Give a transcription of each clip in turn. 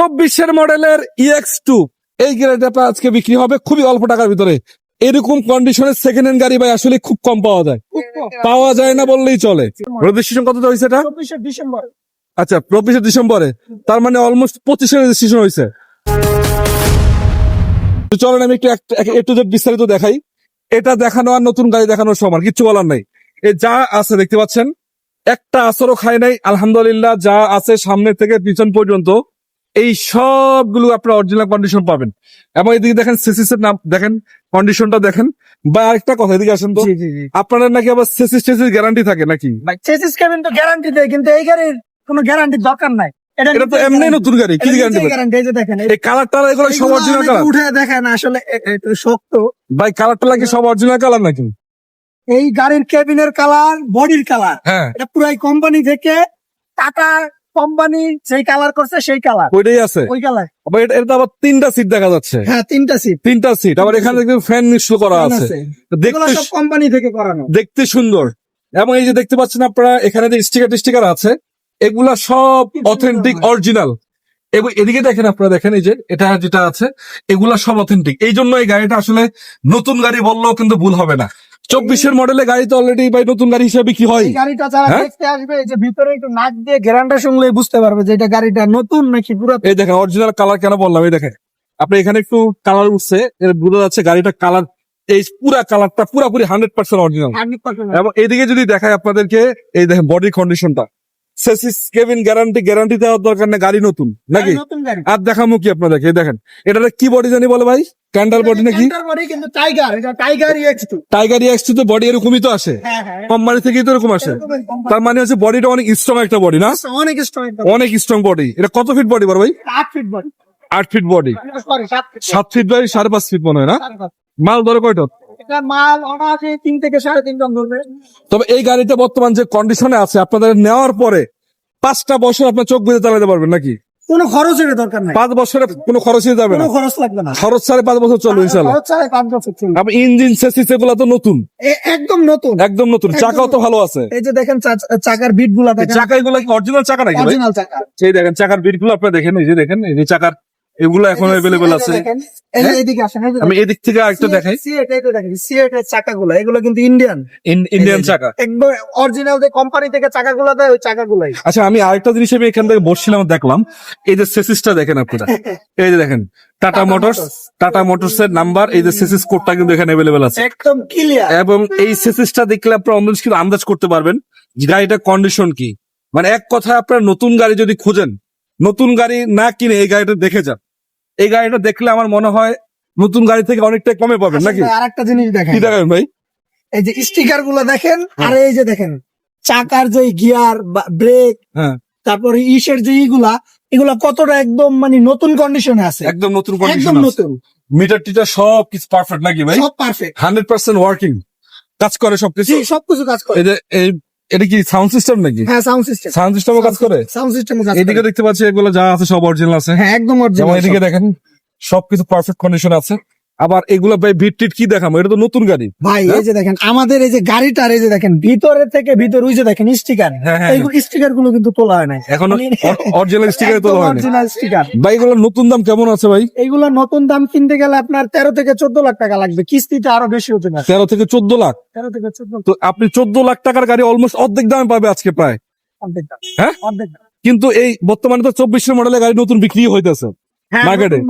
চব্বিশের মডেলের EX two এই গাড়িটা আজকে বিক্রি হবে খুবই অল্প টাকার ভিতরে। এরকম কন্ডিশনের সেকেন্ড হ্যান্ড গাড়ি ভাই আসলে খুব কম পাওয়া যায়। পাওয়া যায় না বললেই চলে। রেজিস্ট্রেশন কত হয়েছে এটা? ডিসেম্বর। আচ্ছা চব্বিশে ডিসেম্বরে। তার মানে অলমোস্ট পঁচিশে রেজিস্ট্রেশন হয়েছে। চলেন আমি একটু একটু বিস্তারিত দেখাই। এটা দেখানো আর নতুন গাড়ি দেখানোর সমান কিচ্ছু বলার নাই। এ যা আছে দেখতে পাচ্ছেন একটা আসরও খায় নাই আলহামদুলিল্লাহ যা আছে সামনে থেকে পিছন পর্যন্ত। এই সবগুলো আপনার অরিজিনাল কন্ডিশন পাবেন। এবং এদিকে দেখেন সিসিস এর নাম দেখেন কন্ডিশনটা দেখেন। বা আরেকটা কথা এদিকে আসেন তো। আপনাদের নাকি আবার সিসিস টেসিস গ্যারান্টি থাকে নাকি? চেসিস কেবিন তো গ্যারান্টি দেয় কিন্তু এই গাড়ির কোনো গ্যারান্টির দরকার নাই। এটা তো এমনি নতুন গাড়ি কি গ্যারান্টি গ্যারান্টি এই যে দেখেন এই কালার টালার এগুলো সব অরিজিনাল কালার উঠে দেখেন আসলে একটু শক্ত। ভাই কালার টালার কি সব অরিজিনাল কালার নাকি? এই গাড়ির কেবিনের কালার বডির কালার হ্যাঁ। এটা পুরাই কোম্পানি থেকে টাটা কোম্পানি যেই কালার করছে সেই কালার ওইটাই আছে। ওই কালার আবার এটা আবার তিনটা সিট দেখা যাচ্ছে। হ্যাঁ তিনটা সিট তিনটা সিট আবার এখানে ফ্যান ইনস্টল করা আছে। দেখতে সব কোম্পানি থেকে করানো। দেখতে সুন্দর। এবং এই যে দেখতে পাচ্ছেন আপনারা এখানে যে স্টিকার টিস্টিকার আছে এগুলা সব অথেন্টিক অরিজিনাল এবং এদিকে দেখেন আপনারা দেখেন এই যে এটা যেটা আছে এগুলা সব অথেন্টিক এই জন্য এই গাড়িটা আসলে নতুন গাড়ি বললেও কিন্তু ভুল হবে না। চব্বিশের মডেলের গাড়ি তো অলরেডি ভাই নতুন গাড়ি হিসেবে কি হয়। গাড়িটা যারা হ্যাঁ? দেখতে আসবে এই যে ভিতরে একটু নাক দিয়ে গ্যারান্টা শুনলে বুঝতে পারবে যে এটা গাড়িটা নতুন নাকি পুরো এই দেখেন অরিজিনাল কালার কেন বললাম? এই দেখেন আপনি এখানে একটু কালার উঠছে এর বোঝা যাচ্ছে গাড়িটা কালার এই পুরা কালারটা পুরাপুরি হান্ড্রেড পার্সেন্ট অরিজিনাল এবং এদিকে যদি দেখায় আপনাদেরকে এই দেখেন বডি কন্ডিশনটা সেসিস কেবিন গ্যারান্টি গ্যারান্টি দেওয়ার দরকার না গাড়ি নতুন নাকি? নতুন গাড়ি। আর দেখামু কি আপনাদেরকে দেখেন এটা কি বডি জানি বলে ভাই? ক্যান্ডাল বডি নাকি? কিন্তু টাইগার এটা tiger X two tiger X তো বডি এরকমই তো আসে। হ্যাঁ হ্যাঁ। কোম্পানি থেকেই তো এরকম আসে। তার মানে হচ্ছে বডিটা অনেক স্ট্রং একটা বডি না? অনেক স্ট্রং অনেক স্ট্রং বডি এটা কত ফিট বডি বড় ভাই? আট ফিট বডি আট ফিট বডি সাত ফিট বাই সাড়ে পাঁচ ফিট মনে হয় না? মাল ধরে কয়টা? মাল তিন থেকে সাড়ে তিন টন ধরবে। তবে এই গাড়িটা বর্তমান যে কন্ডিশনে আছে আপনাদের নেওয়ার পরে পাঁচটা বছর আপনার চোখ বুঝে চালাতে পারবেন নাকি? কোনো খরচের দরকার নাই। পাঁচ বছরে কোনো খরচই যাবে না। খরচ লাগবে না। খরচ ছাড়ে পাঁচ বছর চলবে ইনশাআল্লাহ খরচ ছাড়াই পাঁচ বছর চলবে। আপনি ইঞ্জিন সেসিস এগুলো তো নতুন। একদম নতুন। একদম নতুন। চাকাও তো ভালো আছে। এই যে দেখেন চাকার বিটগুলা দেখেন। চাকা এগুলো কি অরিজিনাল চাকা নাকি অরিজিনাল চাকা। সেই দেখেন চাকার বিটগুলো আপনি দেখেন এই যে দেখেন এই যে চাকার এগুলো এখন অ্যাভেলেবেল আছে। হ্যাঁ? আমি এদিক থেকে আরেকটা দেখাই। সিএট এই যে দেখেন সিএট এর চাকাগুলো এগুলো কিন্তু ইন্ডিয়ান ইন্ডিয়ান চাকা। একদম অরিজিনাল যে কোম্পানি থেকে চাকাগুলো দেয় ওই চাকাগুলাই। আচ্ছা আমি আরেকটা জিনিস আমি এখান থেকে বসছিলাম দেখলাম। এই যে সেসিসটা দেখেন আপনারা। এই যে দেখেন টাটা মোটরস। টাটা মোটরস এর নাম্বার এই যে সেসিস কোডটা কিন্তু এখানে অ্যাভেলেবেল আছে। একদম ক্লিয়ার এবং এই সেসিসটা দেখলে আপনার অন্য কিছু আন্দাজ করতে পারবেন যে গাড়িটার কন্ডিশন কি। মানে এক কথায় আপনার নতুন গাড়ি যদি খুঁজেন নতুন গাড়ি না কিনে এই গাড়িটা দেখে যান। এই গাড়িটা দেখলে আমার মনে হয় নতুন গাড়ি থেকে অনেকটা কমে পাবেন নাকি? আর একটা জিনিস দেখেন। কি দেখেন ভাই? এই যে স্টিকারগুলো দেখেন হ্যাঁ। আর এই যে দেখেন চাকার যে গিয়ার ব্রেক হ্যাঁ। তারপরে ইসের যে ইগুলা এগুলা কতটা একদম মানে নতুন কন্ডিশনে আছে। একদম নতুন একদম নতুন। মিটার টিটার সব কিছু পারফেক্ট নাকি ভাই? সব পারফেক্ট হান্ড্রেড পার্সেন্ট ওয়ার্কিং কাজ করে সবকিছু? সবকিছু কাজ করে। এই যে এই এটা কি সাউন্ড সিস্টেম নাকি? হ্যাঁ সাউন্ড সিস্টেম সাউন্ড সিস্টেমও কাজ করে? সাউন্ড সিস্টেম কাজ এদিকে দেখতে পাচ্ছি এগুলো যা আছে সব অরিজিনাল আছে। হ্যাঁ একদম অরিজিনাল এদিকে দেখেন সবকিছু পারফেক্ট কন্ডিশন আছে। আবার এগুলো ভাই ভিট টিট কি দেখাবো? এটা তো নতুন গাড়ি। ভাই হ্যাঁ? এই যে দেখেন আমাদের এই যে গাড়িটার এই যে দেখেন ভিতরে থেকে ভিতর ওই যে দেখেন স্টিকার হ্যাঁ হ্যাঁ স্টিকারগুলো কিন্তু তোলা হয় নাই। এখনও অরিজিনাল স্টিকার তোলা হয়নি অরিজিনাল স্টিকার ভাই এগুলোর নতুন দাম কেমন আছে ভাই? এইগুলো নতুন দাম কিনতে গেলে আপনার তেরো থেকে চোদ্দ লাখ টাকা লাগবে। কিস্তিতে আরও বেশি হতে না তেরো থেকে চোদ্দ লাখ? তেরো থেকে চোদ্দ তো আপনি চোদ্দ লাখ টাকার গাড়ি অলমোস্ট অর্ধেক দামে পাবে আজকে প্রায়। অর্ধেক দাম। হ্যাঁ? অর্ধেক দাম। কিন্তু এই বর্তমানে তো চব্বিশের মডেলের গাড়ি নতুন বিক্রি হইতেছে। হ্যাঁ Market এ?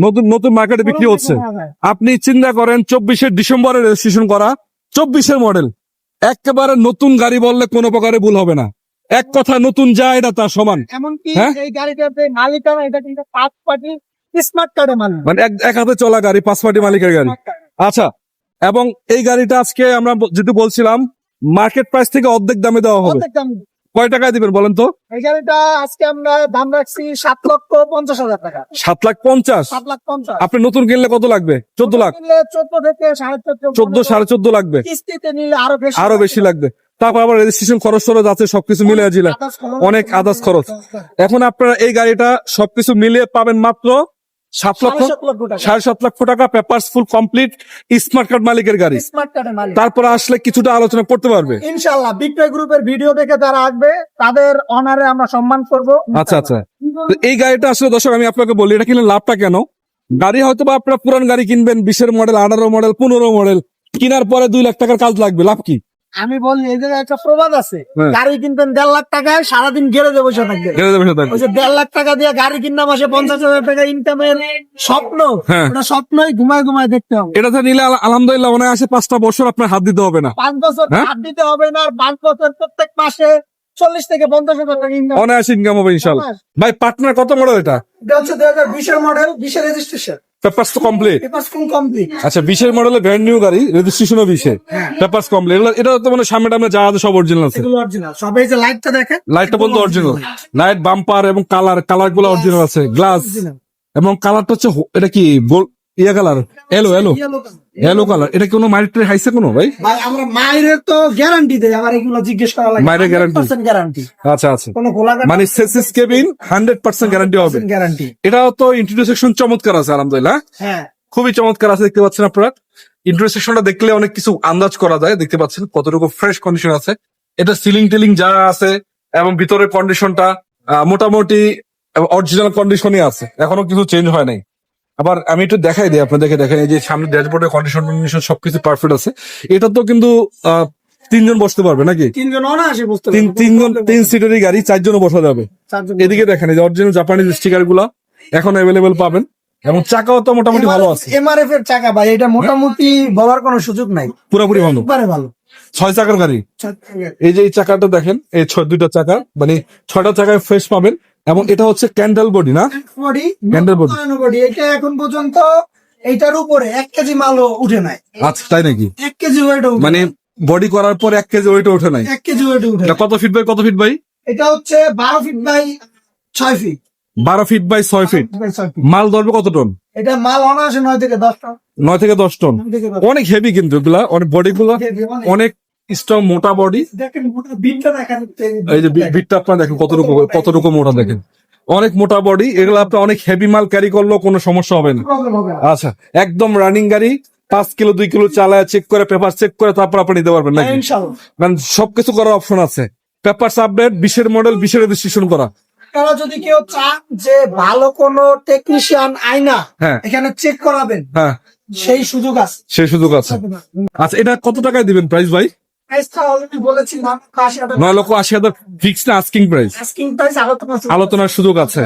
নতুন- নতুন মার্কেটে বিক্রি হচ্ছে। আপনি চিন্তা করেন চব্বিশের ডিসেম্বরে রেজিস্ট্রেশন করা চব্বিশের মডেল একেবারে নতুন গাড়ি বললে কোনো প্রকারে ভুল হবে না। এক কথা নতুন যা এটা তার সমান। এমনকি হ্যাঁ? এই গাড়িটাতে মালিকানা এটা কিন্তু পাঁচ পার্টি স্মার্ট কার্ডে মালিক। মানে এক হাতে চলা গাড়ি পাঁচ পার্টি মালিকের গাড়ি। আচ্ছা এবং এই গাড়িটা আজকে আমরা যেহেতু বলছিলাম মার্কেট প্রাইস থেকে অর্ধেক দামে দেওয়া হবে। কয় টাকায় দিবেন বলেন তো? এই গাড়িটা আজকে আমরা দাম রাখছি সাত লক্ষ পঞ্চাশ হাজার টাকা। সাত লাখ পঞ্চাশ? সাত লাখ পঞ্চাশ। আপনি নতুন কিনলে কত লাগবে? চোদ্দ লাখ। চোদ্দ থেকে সাড়ে চোদ্দ সাড়ে চোদ্দ লাগবে। কিস্তিতে নিলে আরও বেশি আরও বেশি লাগবে। তারপর আবার রেজিস্ট্রেশন খরচ টরচ আছে সবকিছু মিলে জিলে। খরচ। অনেক আদার্স খরচ। এখন আপনারা এই গাড়িটা সবকিছু মিলিয়ে পাবেন মাত্র সাত লক্ষ সাড়ে সাত লক্ষ টাকা। Papers full complete smart card মালিকের গাড়ি। স্মার্ট কার্ডের মালিক। তারপরে আসলে কিছুটা আলোচনা করতে পারবে। ইনশাল্লাহ বিক্রয় গ্রুপের ভিডিও দেখে যারা আসবে তাদের অনারে আমরা সম্মান করব আচ্ছা আচ্ছা। তো এই গাড়িটা আসলে দর্শক আমি আপনাকে বলি এটা কিনলে লাভটা কেন? গাড়ি হয়তো বা আপনারা পুরান গাড়ি কিনবেন বিশের মডেল আঠারো মডেল পনেরো মডেল কেনার পরে দুই লাখ টাকার কাজ লাগবে লাভ কি? আমি বলি জায়গায় একটা প্রবাদ আছে। হ্যাঁ। গাড়ি কিনবেন দেড় লাখ টাকায় সারাদিন গেড়ে বসে থাকবে। দেড় লাখ টাকা দিয়ে গাড়ি কিনা মাসে পঞ্চাশ হাজার টাকা ইনকামের স্বপ্ন। হ্যাঁ। ওটা স্বপ্নই ঘুমায় ঘুমায় দেখতে হবে। এটাতে নিলে আলহামদুলিল্লাহ মনে আসে পাঁচটা বছর আপনার হাত দিতে হবে না। পাঁচ বছর হ্যাঁ? হাত দিতে হবে না আর পাঁচ বছর প্রত্যেক মাসে চল্লিশ থেকে পঞ্চাশ হাজার টাকা ইনকাম অনায়াস ইনকাম হবে ইনশাল্লাহ। ভাই পার্টনার কত মডেল এটা? এটা হচ্ছে দুই হাজার বিশের মডেল বিশের রেজিস্ট্রেশন পেপারস তো কমপ্লিট আচ্ছা বিশের মডেলে ব্র্যান্ড নিউ গাড়ি রেজিস্ট্রেশনও বিশে পেপারস কমপ্লিট এটা তো মানে সামনে টামনে যা আছে সব অরিজিনাল আছে। এগুলো অরিজিনাল সবাই যে লাইটটা দেখেন লাইটটা বলতে অরিজিনাল লাইট বাম্পার এবং কালার কালারগুলো অরিজিনাল আছে। গ্লাস এবং কালারটা হচ্ছে এটা কি ইয়া কালার এলো এলো এলো কালার এটা কোনো হাইছে কোনো ভাই? ভাই আমরা তো গ্যারান্টি দেয় আমার এগুলো জিজ্ঞেস করা লাগে? গ্যারান্টি আচ্ছা আচ্ছা। কোনো গোলা মানে chassis cabin hundred percent guarantee হবে। গ্যারান্টি এটাও তো ইন্ট্রোডাকশন চমৎকার আছে আলহামদুলিল্লাহ। হ্যাঁ। খুবই চমৎকার আছে দেখতে পাচ্ছেন আপনারা। ইন্টারসেকশনটা দেখলে অনেক কিছু আন্দাজ করা যায় দেখতে পাচ্ছেন কতটুকু ফ্রেশ কন্ডিশন আছে। এটা সিলিং টিলিং যা আছে এবং ভিতরের কন্ডিশনটা মোটামুটি অরিজিনাল কন্ডিশনই আছে। এখনও কিছু চেঞ্জ হয় নাই। আবার আমি একটু দেখাই দিই আপনাদেরকে দেখেন এই যে সামনে ড্যাশবোর্ডের কন্ডিশন কন্ডিশন সবকিছু পারফেক্ট আছে। এটা তো কিন্তু তিনজন বসতে পারবে নাকি? তিনজন অনায়াসে তিন পারবে। তিনজন তিন সিটেরই গাড়ি চারজনও বসা যাবে। এদিকে দেখেন এই যে অরিজিনাল জাপানিজ স্টিকারগুলা এখন অ্যাভেলেবেল পাবেন। এবং চাকাও তো মোটামুটি ভালো আছে। এমআরএফ এর চাকা ভাই এটা মোটামুটি বলার কোনো সুযোগ নাই। পুরোপুরি ভালো একবারে ভালো। ছয় চাকার গাড়ি। এই যে এই চাকাটা দেখেন এই ছয় দুইটা চাকা মানে ছয়টা চাকায় ফ্রেশ পাবেন। এবং এটা হচ্ছে ক্যান্ডেল বডি না? বডি Handle বডি এটা এখন পর্যন্ত এইটার উপরে এক কেজি মালও উঠে নাই। আচ্ছা তাই নাকি? এক কেজি ওয়েট মানে বডি করার পর এক কেজি ওইটা ওঠে নাই? এক কেজি ওয়েট উঠে কত ফিট বাই কত ফিট বাই এটা হচ্ছে বারো ফিট বাই ছয় ফিট বারো ফিট বাই ছয় ফিট মাল ধরবে কত টন এটা মাল অনায়াসে নয় থেকে দশ টন নয় থেকে দশ টন অনেক হেভি কিন্তু এগুলা অনেক বডি গুলা। অনেক স্ট্রং মোটা বডি দেখেন বিটটা দেখেন এই যে বিটটা আপনার দেখেন কতটুকু কতটুকু মোটা দেখেন। অনেক মোটা বডি এগুলো আপনার অনেক হেভি মাল ক্যারি করলেও কোনো সমস্যা হবে না। আচ্ছা একদম রানিং গাড়ি পাঁচ কিলো দুই কিলো চালায় চেক করে পেপার চেক করে তারপর আপনি নিতে পারবেন নাকি? কারণ সবকিছু করার অপশন আছে। পেপার আপডেট বিশের মডেল বিশের রেজিস্ট্রেশন করা। আপনারা যদি কেউ চান যে ভালো কোনো টেকনিশিয়ান আয়না হ্যাঁ। এখানে চেক করাবেন। হ্যাঁ। সেই সুযোগ আছে। সেই সুযোগ আছে। আচ্ছা এটা কত টাকায় দিবেন প্রাইস ভাই? নয় লক্ষ আশি হাজার না আস্কিং প্রাইস। আলোচনার সুযোগ আছে।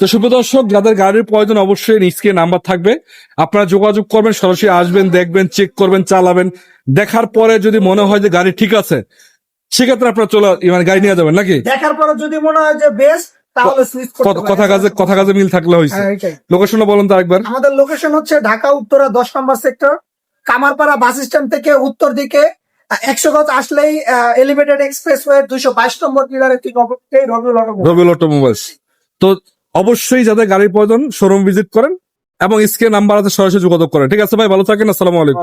তো শুভ যাদের গাড়ির প্রয়োজন অবশ্যই নিচকে নাম্বার থাকবে। আপনারা যোগাযোগ করবেন সরাসরি আসবেন দেখবেন চেক করবেন চালাবেন। দেখার পরে যদি মনে হয় যে গাড়ি ঠিক আছে সেক্ষেত্রে আপনারা চলে মানে গাড়ি নিয়ে যাবেন নাকি? দেখার পরে যদি মনে হয় যে বেস্ট তাহলে কথা- কথা কাজে কথা কাজে মিল থাকলে হয়েছে। হ্যাঁ, লোকেশনটা বলেন তো একবার আমাদের লোকেশন হচ্ছে ঢাকা উত্তরা দশ number sector Kamarpara bus stand থেকে উত্তর দিকে একশো গজ আসলেই এলিভেটেড এক্সপ্রেস ওয়ে দুইশো বাইশ নম্বর অপরতেই রবিউল রবিউল অটোমোবাইলস তো অবশ্যই যাদের গাড়ির প্রয়োজন শোরুম ভিজিট করেন এবং স্ক্রিন নাম্বার আছে সরাসরি যোগাযোগ করেন। ঠিক আছে ভাই ভালো থাকেন আসসালামু আলাইকুম।